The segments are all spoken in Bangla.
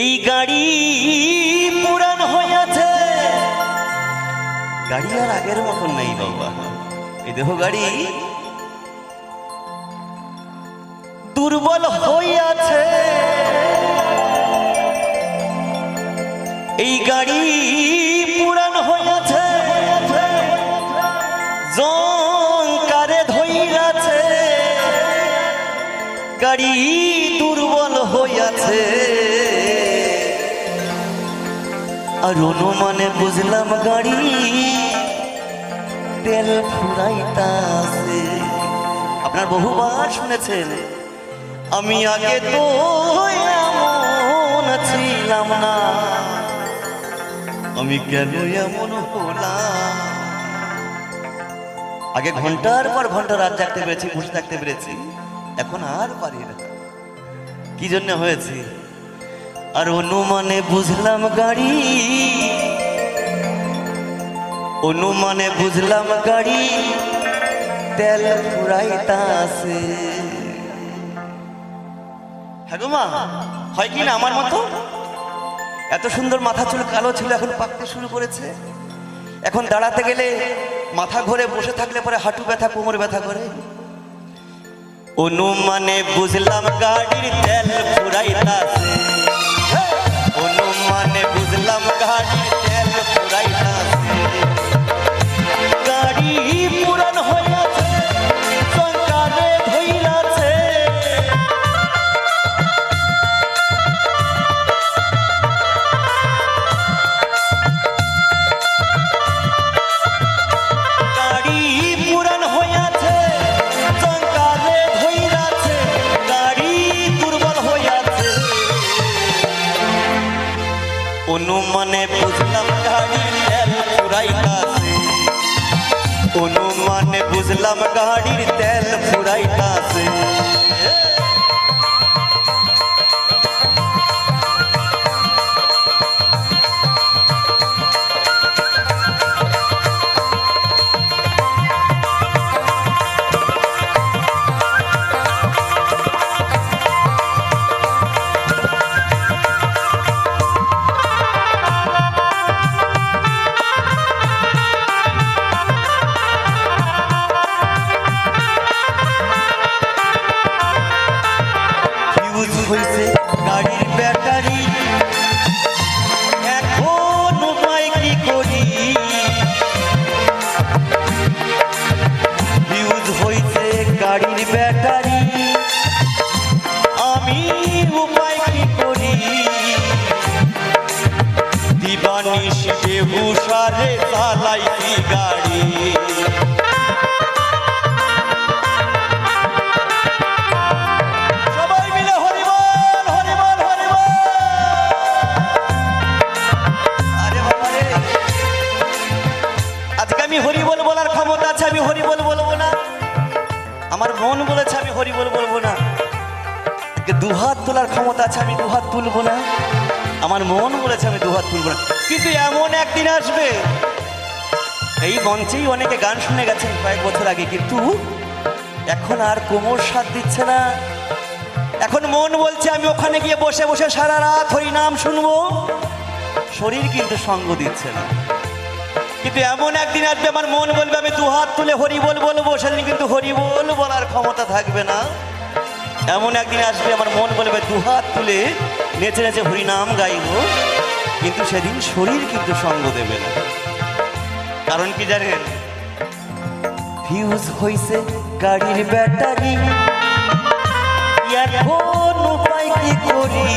এই গাড়ি পুরান হইয়াছে। গাড়ি আর আগের মতন নেই বাবা। এই দেখো গাড়ি। দুর্বল হইয়াছে। এই গাড়ি পুরান হইয়াছে। জংকারে ধইরাছে। গাড়ি আর অনুমানে বুঝলাম গাড়ি তেল ফুরাইতাছে। আপনার বহুবার শুনেছেন, আমি আগে তো এমন ছিলাম না। আমি কেন এমন হলাম? আগে ঘণ্টার পর ঘণ্টা রাত জাগতে পেরেছি বসে থাকতে পেরেছি, এখন আর পারি না। কি জন্য হয়েছে? আর অনুমানে বুঝলাম গাড়ি। অনুমানে বুঝলাম গাড়ি, তেল ফুরাইতাছে হ্যাঁ গো মা, হয় কি না আমার মতো? এত সুন্দর মাথা চুল কালো ছিল, এখন পাকতে শুরু করেছে। এখন দাঁড়াতে গেলে মাথা ঘরে, বসে থাকলে পরে হাঁটু ব্যথা, কোমর ব্যথা করে। অনুমানে বুঝলাম গাড়ির তেল ফুরাইতাছে অনুমানে বুঝলাম গাড়ির তেল পুরাই গাড়ি অনুমানে বুঝলাম গাড়ি তেল ফুরাইতাছে অনুমানে বুঝলাম গাড়ির তেল ফুরাইতাছে বলার ক্ষমতা আছে, আমি হরিবল বলব না। আমার মন বলেছে, আমি হরিবল বলব না। দুহাত তোলার ক্ষমতা আছে, আমি দুহাত তুলবো না। আমার মন বলেছে, আমি দুহাত তুলবো না। কিন্তু এমন একদিন আসবে এই মঞ্চেই অনেকে গান শুনে গেছেন কয়েক বছর আগে, কিন্তু এখন আর কোমর সাথ দিচ্ছে না। এখন মন বলছে, আমি ওখানে গিয়ে বসে বসে সারা রাত হরি নাম শুনব। শরীর কিন্তু সঙ্গ দিচ্ছে না। কিন্তু এমন একদিন আসবে, আমার মন বলবে, আমি দু হাত তুলে হরি বল বলব। সেদিন কিন্তু হরি বল বলার ক্ষমতা থাকবে না। এমন একদিন আসবে, আমার মন বলবে, দু হাত তুলে নেচে নেচে হরি নাম গাইবো। কিন্তু সেদিন শরীর কিন্তু সঙ্গ দেবে না। কারণ কি জানেন? ফিউজ হইছে গাড়ির ব্যাটারি। উপায় কি করি?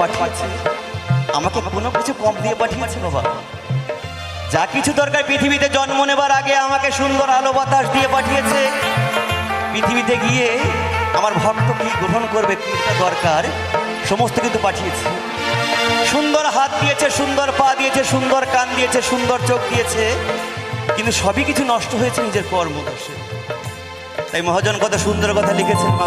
পাঠিয়েছে। আমাকে কোনো কিছু কম দিয়ে পাঠিয়েছে বাবা। যা কিছু দরকার পৃথিবীতে জন্ম নেবার আগে আমাকে সুন্দর আলো বাতাস দিয়ে পাঠিয়েছে। পৃথিবীতে গিয়ে আমার ভক্ত কি গ্রহণ করবে কোনটা দরকার, সমস্ত কিন্তু পাঠিয়েছে। সুন্দর হাত দিয়েছে, সুন্দর পা দিয়েছে, সুন্দর কান দিয়েছে, সুন্দর চোখ দিয়েছে। কিন্তু সবই কিছু নষ্ট হয়েছে নিজের কর্ম তাই মহাজন কত সুন্দর কথা লিখেছেন, মা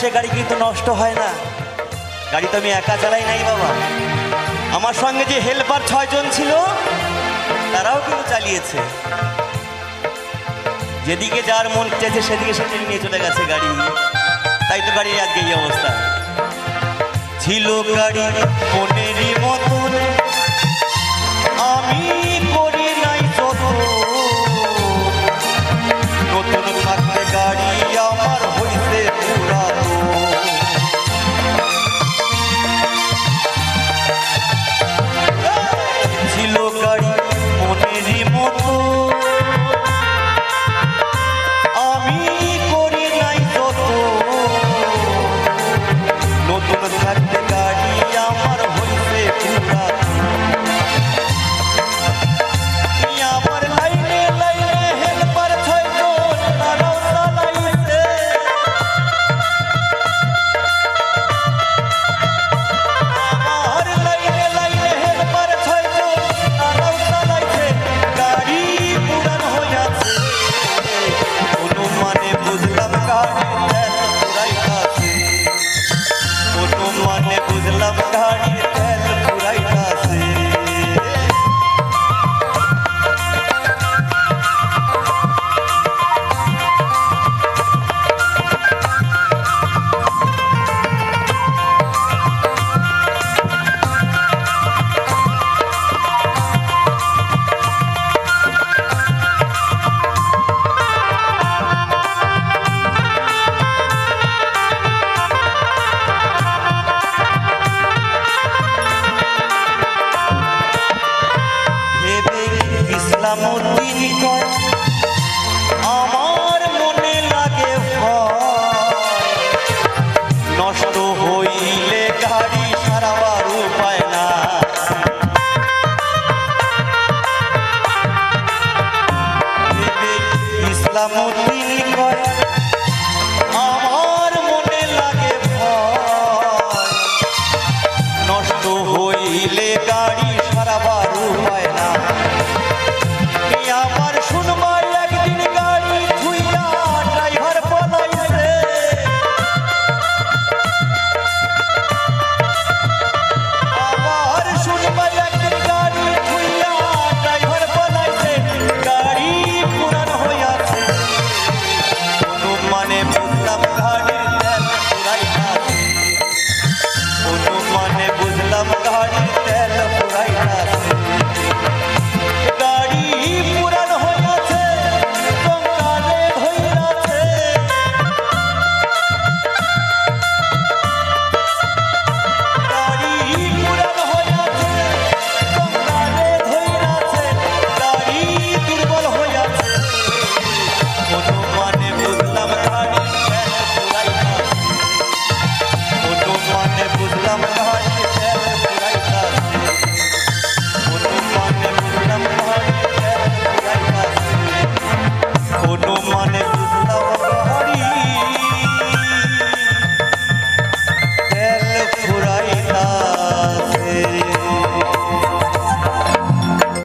সে গাড়ি কিন্তু নষ্ট হয় না। গাড়ি তো আমি একা চালাই নাই বাবা। আমার সঙ্গে যে হেল্পার ছয়জন ছিল, তারাও কিন্তু চালিয়েছে। যেদিকে যার মন চেয়েছে, সেদিকে সে নিয়ে চলে গেছে গাড়ি। তাই তো গাড়ির আজকে এই অবস্থা। ছিল গাড়ি মনেরই মতন